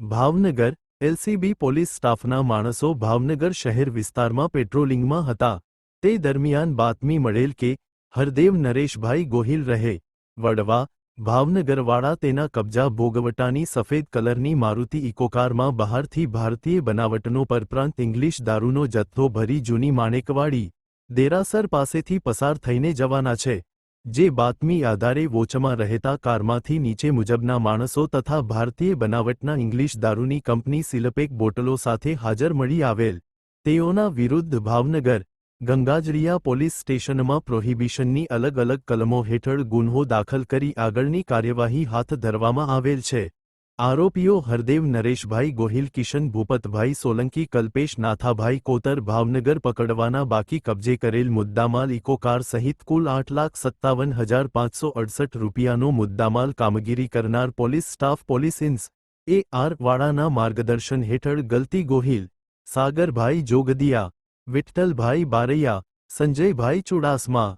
Bhavnagar, LCB police સ્ટાફના માણસો ભાવનગર શહેર વિસ્તારમાં પેટ્રોલિંગમાં હતા. તે દરમિયાન બાતમી મળેલ કે, હરદેવ નરેશભાઈ ગોહિલ રહે. વડવા, ભાવનગરવાળા તેના કબજા ભોગવટાની સફેદ કલરની મારુતિ ઇકોકારમાં બહારથી ભારતીય બનાવટનો પરપ્રાંત ઇંગ્લિશ દારૂનો જથ્થો ભરી જૂની માણેકવાડી, દેરાસર પાસેથી પસાર થઈને જવાના છે. જે બાતમી આધારે વોચમાં રહેતા કારમાંથી નીચે મુજબના માણસો તથા ભારતીય બનાવટના ઇંગ્લિશ દારૂની કંપની સિલપેક બોટલો સાથે હાજર મળી આવેલ. તેઓના વિરુદ્ધ ભાવનગર, ગંગાજરીયા પોલીસ સ્ટેશનમાં પ્રોહિબિશનની અલગ અલગ કલમો હેઠળ ગુન્હો દાખલ કરી આગળની કાર્યવાહી હાથ ધરવામાં આવેલ છે. આરોપીઓ હરદેવ નરેશભાઈ ગોહિલ, કિશન ભૂપતભાઈ સોલંકી, કલ્પેશ નાથાભાઈ કોતર, ભાવનગર પકડવાના બાકી કબજે કરેલ મુદ્દામાલ ઇકોકાર સહિત કુલ આઠ લાખ સત્તાવન હજાર પાંચસો અડસઠ રૂપિયાનો મુદ્દામાલ કામગીરી કરનાર police staff police ins A R વાળાના માર્ગદર્શન હેઠળ ગલતી ગોહિલ, સાગરભાઈ જોગદિયા, વિઠ્ઠલભાઈ બારૈયા, સંજયભાઈ ચુડાસમા